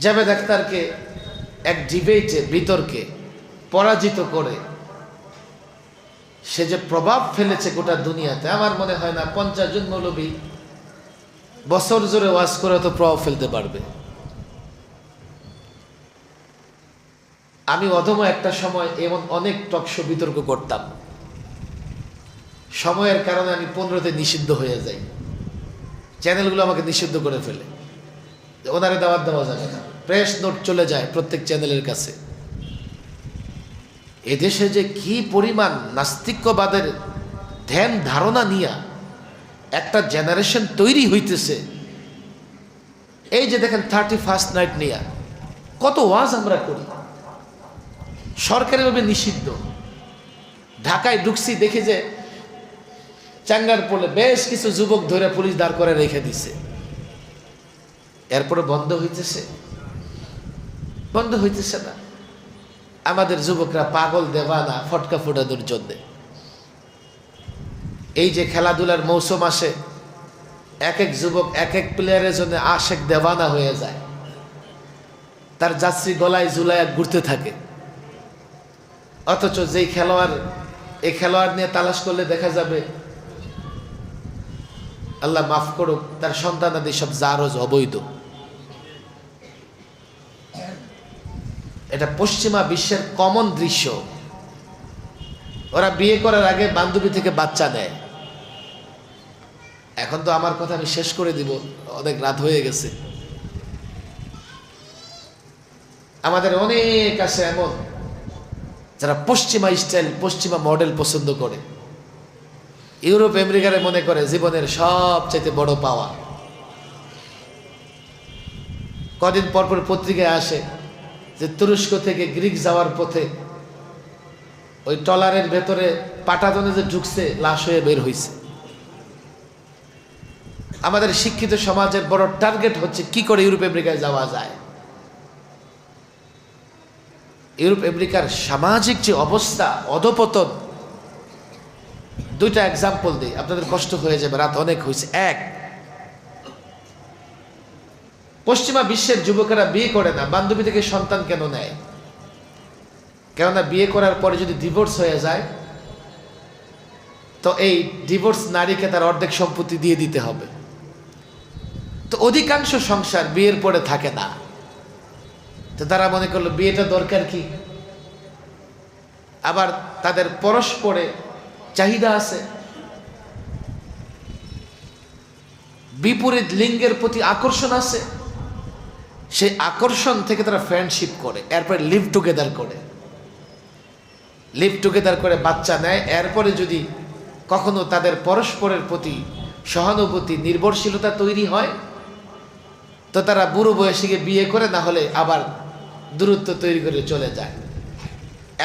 জাভেদ আখতারকে এক ডিবেটে, বিতর্কে পরাজিত করে সে যে প্রভাব ফেলেছে গোটা দুনিয়াতে, আমার মনে হয় না, পঞ্চাশ জন মৌলবী বছর জোরে ওয়াজ করে তো প্রভাব ফেলতে পারবে। আমি অধম একটা সময় এমন অনেক টকশো বিতর্ক করতাম। সময়ের কারণে আমি পনেরোতে নিষিদ্ধ হয়ে যাই। চ্যানেলগুলো আমাকে নিষিদ্ধ করে ফেলে। ওনারে দাওয়াত দেওয়া যাবে না। প্রেস নোট চলে যায় প্রত্যেক চ্যানেলের কাছে। এদেশে যে কি পরিমাণ নাস্তিক্যবাদের ধ্যান ধারণা নিয়া একটা জেনারেশন তৈরি হইতেছে, এই যে দেখেন থার্টি ফার্স্ট নাইট নিয়া, কত ওয়াজ আমরা করি। সরকারিভাবে নিষিদ্ধ। ঢাকায় ঢুকছি, দেখি যে চাঙ্গার পোলে বেশ কিছু যুবক ধরে পুলিশ দাঁড় করে রেখে দিছে। এরপরে বন্ধ হইতেছে। বন্ধ হইতেছে না। আমাদের যুবকরা পাগল, দেওয়ানা, ফটকা ফোটানোর জন্য। এই যে খেলাধুলার মৌসুম আসে এক এক যুবক এক এক প্লেয়ারের জন্য আশেক দেওয়ানা হয়ে যায়। তার যাত্রী গলায় জুলায় ঘুরতে থাকে। অথচ যেই খেলোয়াড়, এই খেলোয়াড় নিয়ে তালাশ করলে দেখা যাবে, আল্লাহ মাফ করুক, তার সন্তান সন্তানাদি সব জারজ, অবৈধ। এটা পশ্চিমা বিশ্বের কমন দৃশ্য। ওরা বিয়ে করার আগে বান্ধবী থেকে বাচ্চা নেয়। এখন তো আমার কথা আমি শেষ করে দিব, অনেক রাত হয়ে গেছে। আমাদের অনেক আছে এমন, যারা পশ্চিমা স্টাইল পশ্চিমা মডেল পছন্দ করে। ইউরোপ, আমেরিকারে মনে করে জীবনের সবচাইতে বড় পাওয়া। কদিন পরপর পত্রিকায় আসে যে তুরস্ক থেকে গ্রিক যাওয়ার পথে ওই টলারের ভেতরে পাটাতনে যে ঢুকছে, লাশ হয়ে বের হয়েছে আমাদের শিক্ষিত সমাজের বড় টার্গেট হচ্ছে কি করে ইউরোপ আমেরিকায় যাওয়া যায়। ইউরোপ আমেরিকার সামাজিক যে অবস্থা, অধপতন, দুইটা এক্সাম্পল দিই। আপনাদের কষ্ট হয়ে যাবে, রাত অনেক হয়েছে এক পশ্চিমা বিশ্বের যুবকেরা বিয়ে করে না, বান্ধবী থেকে সন্তান কেন নেয়? কেননা বিয়ে করার পরে যদি ডিভোর্স হয়ে যায়, তো এই ডিভোর্স নারীকে তার অর্ধেক সম্পত্তি দিয়ে দিতে হবে। তো অধিকাংশ সংসার বিয়ের পরে থাকে না। তো তারা মনে করল, বিয়েটা দরকার কি? আবার তাদের পরস্পরে চাহিদা আছে। বিপরীত লিঙ্গের প্রতি আকর্ষণ আছে। সেই আকর্ষণ থেকে তারা ফ্রেন্ডশিপ করে, এরপরে লিভ টুগেদার করে। লিভ টুগেদার করে বাচ্চা নেয়, এরপরে যদি কখনো তাদের পরস্পরের প্রতি সহানুভূতি, নির্ভরশীলতা তৈরি হয়, তো তারা বুড়ো বয়সে গিয়ে বিয়ে করে, না হলে আবার দূরত্ব তৈরি করে চলে যায়।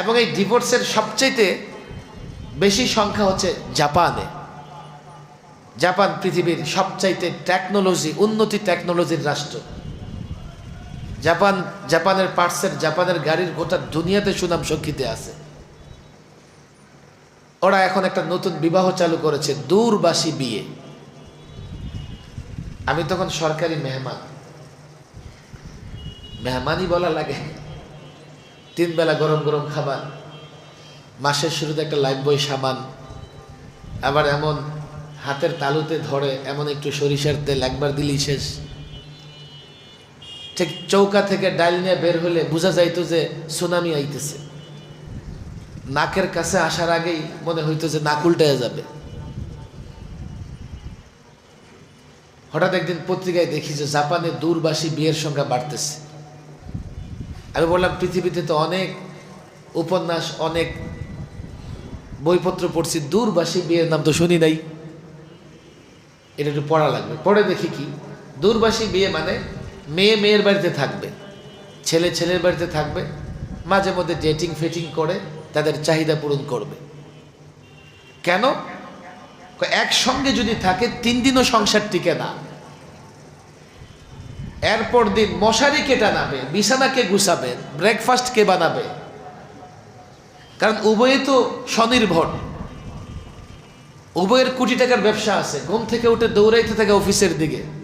এবং এই ডিভোর্সের সবচাইতে বেশি সংখ্যা হচ্ছে জাপানে। জাপান পৃথিবীর সবচাইতে টেকনোলজি উন্নতি টেকনোলজির রাষ্ট্র। জাপান, জাপানের পার্টসের জাপানের গাড়ির গোটা দুনিয়াতে সুনাম সক্ষিতে আছে। ওরা এখন একটা নতুন বিবাহ চালু করেছে, দূরবাসী বিয়ে। আমি তখন সরকারি মেহমান। মেহমানই বলা লাগে। তিন বেলা গরম গরম খাবার, মাসের শুরুতে একটা লাইফ বই সাবান, আবার এমন হাতের তালুতে ধরে, এমন একটু সরিষার তেল একবার দিলেই শেষ। ঠিক চৌকা থেকে ডাইল নিয়ে বের হলে বোঝা যাইতো যে সুনামি আইতেছে। নাকের কাছে আসার আগেই মনে হইতো যে নাক যাবে। হঠাৎ একদিন পত্রিকায় দেখি যে জাপানে দূরবাসী বিয়ের সংখ্যা বাড়তেছে। আমি বললাম, পৃথিবীতে তো অনেক উপন্যাস, অনেক বইপত্র পড়ছি, দূরবাসী বিয়ের নাম তো শুনি নাই। এটা একটু পড়া লাগবে। পড়ে দেখি কি? দূরবাসী বিয়ে মানে মেয়ে মেয়ের বাড়িতে থাকবে, ছেলে ছেলের বাড়িতে থাকবে, মাঝে মধ্যে ডেটিং ফেটিং করে, তাদের চাহিদা পূরণ করবে। কেন? একসঙ্গে যদি থাকে, তিন দিনও সংসার টিকে না। এরপর দিন মশারি কে টানাবে, বিছানা কে গুছাবে ব্রেকফাস্ট কে বানাবে? কারণ উভয়ে তো স্বনির্ভর। উভয়ের কোটি টাকার ব্যবসা আছে, ঘুম থেকে উঠে দৌড়াইতে থাকে অফিসের দিকে।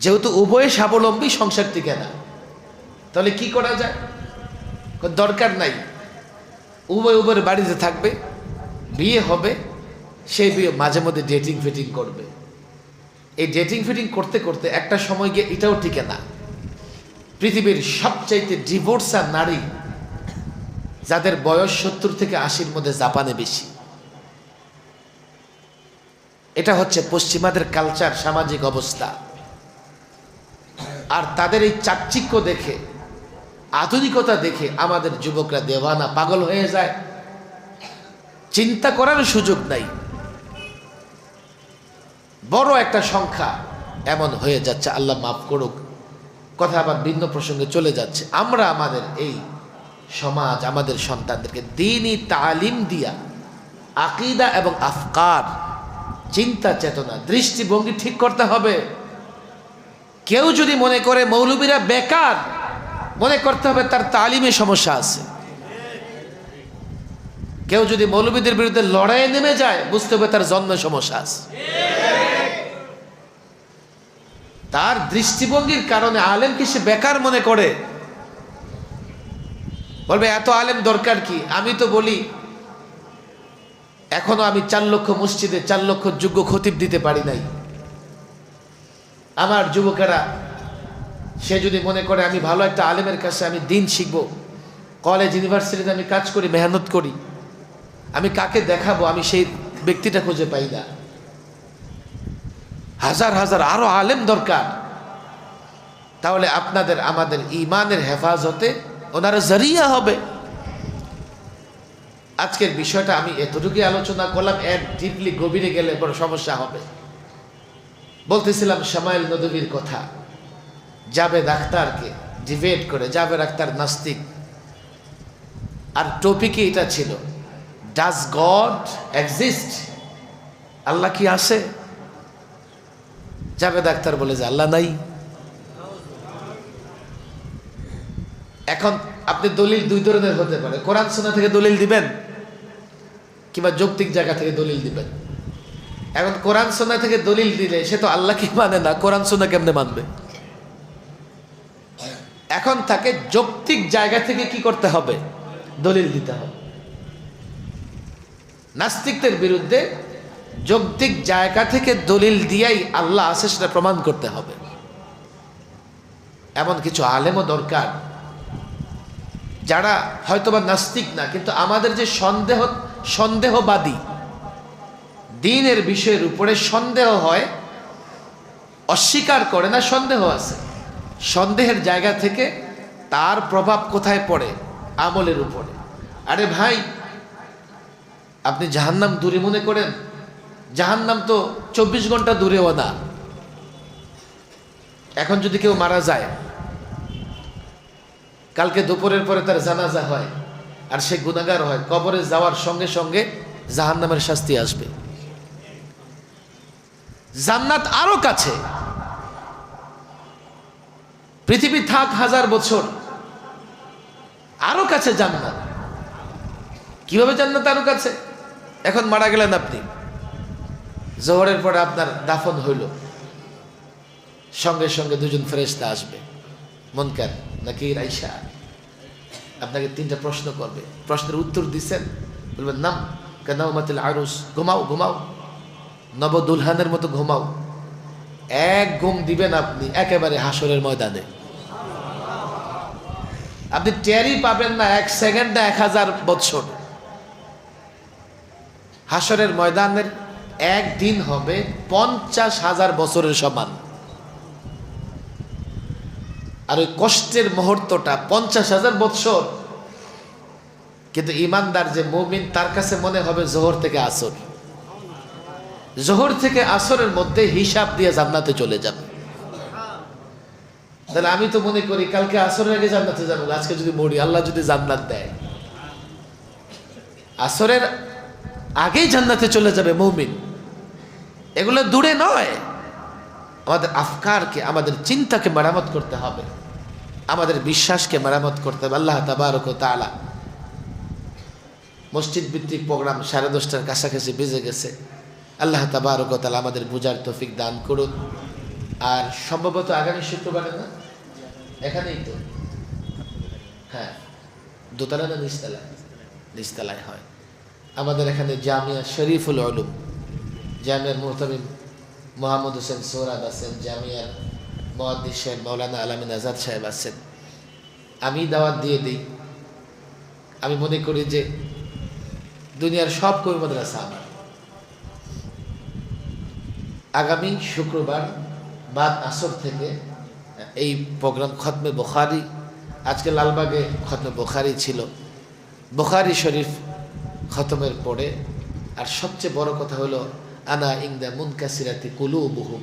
যেহেতু উভয়ে স্বাবলম্বী, সংসার টিকে না। তাহলে কি করা যায়? দরকার নাই। উভয় উভয়ের বাড়িতে থাকবে, বিয়ে হবে সেই বিয়ে মাঝে মধ্যে ডেটিং ফিটিং করবে। এই ডেটিং ফিটিং করতে করতে একটা সময় গিয়ে এটাও টিকে না। পৃথিবীর সবচাইতে ডিভোর্সার নারী যাদের বয়স সত্তর থেকে আশির মধ্যে জাপানে বেশি। এটা হচ্ছে পশ্চিমাদের কালচার সামাজিক অবস্থা। আর তাদের এই চাকচিক্য দেখে, আধুনিকতা দেখে আমাদের যুবকরা দেওয়ানা পাগল হয়ে যায়। চিন্তা করার সুযোগ নাই। বড় একটা সংখ্যা এমন হয়ে যাচ্ছে, আল্লাহ মাফ করুক। কথা আবার ভিন্ন প্রসঙ্গে চলে যাচ্ছে। আমরা আমাদের এই সমাজ, আমাদের সন্তানদেরকে দিনই তালিম দিয়া, আকিদা এবং আফকার, চিন্তা চেতনা, দৃষ্টিভঙ্গি ঠিক করতে হবে। কেউ যদি মনে করে মৌলবীরা বেকার, মনে করতে হবে তার তালিমে সমস্যা আছে। কেউ যদি মৌলবীদের বিরুদ্ধে লড়াইয়ে নেমে যায়, বুঝতে হবে তার জন্ম সমস্যা আছে। তার দৃষ্টিভঙ্গির কারণে আলেমকে সে বেকার মনে করে? বলবে, এত আলেম দরকার কি? আমি তো বলি, এখনও আমি চার লক্ষ মসজিদে, চার লক্ষ যোগ্য খতিব দিতে পারি নাই। আমার যুবকেরা, সে যদি মনে করে আমি ভালো একটা আলেমের কাছে আমি দিন শিখব কলেজ ইউনিভার্সিটিতে আমি কাজ করি, মেহনত করি, আমি কাকে দেখাবো আমি সেই ব্যক্তিটা খুঁজে পাই না। হাজার হাজার আরও আলেম দরকার। তাহলে আপনাদের, আমাদের ইমানের হেফাজতে ওনারা জারিয়া হবে। আজকের বিষয়টা আমি এতটুকুই আলোচনা করলাম এক ডিপলি গভীরে গেলে বড় সমস্যা হবে। বলতেছিলাম শ্যামাইল নদীর কথা। জাবেদ আখতারকে ডিবেট করে জাবেদ আখতার নাস্তিক। আর টপিকই এটা ছিল ডাজ গড এক্সিস্ট আল্লাহ কি আছে? জাবেদ আখতার বলে যে আল্লাহ নাই। এখন আপনি দলিল দুই ধরনের হতে পারে, কোরআন সোনা থেকে দলিল দিবেন, কিংবা যৌক্তিক জায়গা থেকে দলিল দিবেন। এখন কোরআন সোনা থেকে দলিল দিলে সে তো আল্লাহকে মানে না, কোরআন সোনা কেমনে মানবে? এখন তাকে যৌক্তিক জায়গা থেকে কি করতে হবে? দলিল দিতে হবে। নাস্তিকদের বিরুদ্ধে যৌক্তিক জায়গা থেকে দলিল দিয়াই আল্লাহ আছে সেটা প্রমাণ করতে হবে। এমন কিছু আলেমও দরকার যারা হয়তোবা নাস্তিক না, কিন্তু আমাদের যে সন্দেহ, সন্দেহবাদী দিনের বিষয়ের উপরে সন্দেহ হয়, অস্বীকার করে না, সন্দেহ আছে। সন্দেহের জায়গা থেকে তার প্রভাব কোথায় পড়ে? আমলের উপরে। আরে ভাই, আপনি জাহান্নাম দূরে মনে করেন? জাহান্নাম তো চব্বিশ ঘণ্টা দূরেও না। এখন যদি কেউ মারা যায়, কালকে দুপুরের পরে তার জানাজা হয়, আর সে গুণাগার হয়, কবরে যাওয়ার সঙ্গে সঙ্গে জাহান্নামের শাস্তি আসবে। জান্নাত আরও কাছে। পৃথিবী থাক হাজার বছর, আরও কাছে জান্নাত। কীভাবে জান্নাত আরও কাছে? এখন মারা গেলেন আপনি। জোহরের পরে আপনার দাফন হইল। সঙ্গে সঙ্গে দুজন ফেরেস্তা আসবে। মন মনকার নাকি রাইসা আপনাকে তিনটা প্রশ্ন করবে। প্রশ্নের উত্তর দিচ্ছেন। বলবেন, নাম কানাউমাতিল আরুস ঘুমাও ঘুমাও। নব দুলহানের মতো ঘুমাও। এক ঘুম দিবেন আপনি একেবারে হাসরের ময়দানে। আপনি টেরি পাবেন না এক সেকেন্ড এক হাজার বৎসর। হাসরের ময়দানের একদিন হবে পঞ্চাশ হাজার বছরের সমান। আর ওই কষ্টের মুহূর্তটা পঞ্চাশ হাজার বৎসর। কিন্তু ইমানদার যে মুমিন, তার কাছে মনে হবে জোহর থেকে আসর। জোহর থেকে আসরের মধ্যে হিসাব দিয়ে জান্নাতে চলে যাবে। তাহলে আমি তো মনে করি কালকে আসরের আগে জান্নাতে যাব, আজকে যদি মরি, আল্লাহ যদি জান্নাত দেয়। আসরের আগেই জান্নাতে চলে যাবে মৌমিন। এগুলো দূরে নয়। আমাদের আফকারকে, আমাদের চিন্তাকে মেরামত করতে হবে। আমাদের বিশ্বাসকে মেরামত করতে হবে। আল্লাহ তাবারক তালা মসজিদ ভিত্তিক প্রোগ্রাম সাড়ে দশটার কাছাকাছি বেজে গেছে। আল্লাহ তাবারক তালা আমাদের বুঝার তফিক দান করুন। আর সম্ভবত আগামী শুক্রবারে না? এখানেই তো। হ্যাঁ দোতলা না নিচতলায় নিচতলায় হয়। আমাদের এখানে জামিয়া শরীফুল আলম জামিয়ার মোহতামিম মোহাম্মদ হোসেন সোহরাব আছেন, জামিয়ার মহাদ্দিস সাহেব মৌলানা আলামিন আজাদ সাহেব আছেন। আমি দাওয়াত দিয়ে দিই। আমি মনে করি যে দুনিয়ার সব কবি মাদ্রাসা আমার। আগামী শুক্রবার বাদ আসর থেকে এই প্রোগ্রাম খতমে বোখারি, আজকে লালবাগে খতমে বোখারি ছিল। বোখারি শরীফ খতমের পরে, আর সবচেয়ে বড় কথা হলো, আনা ইংদা মুনকাসিরাতি কুলু বহু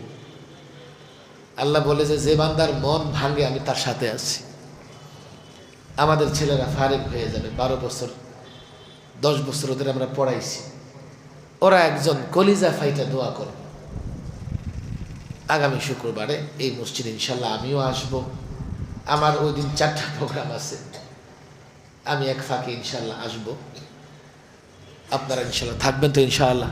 আল্লাহ বলে যে যে বান্দার মন ভাঙে, আমি তার সাথে আছি। আমাদের ছেলেরা ফারেক হয়ে যাবে, বারো বছর, দশ বছর ওদের আমরা পড়াইছি। ওরা একজন কলিজা ফাইটা দোয়া করে আগামী শুক্রবারে এই মসজিদে ইনশাল্লাহ আমিও আসব। আমার ওই দিন চারটা প্রোগ্রাম আছে। আমি এক ফাঁকে ইনশাল্লাহ আসব। আপনারা ইনশাল্লাহ থাকবেন তো ইনশাআল্লাহ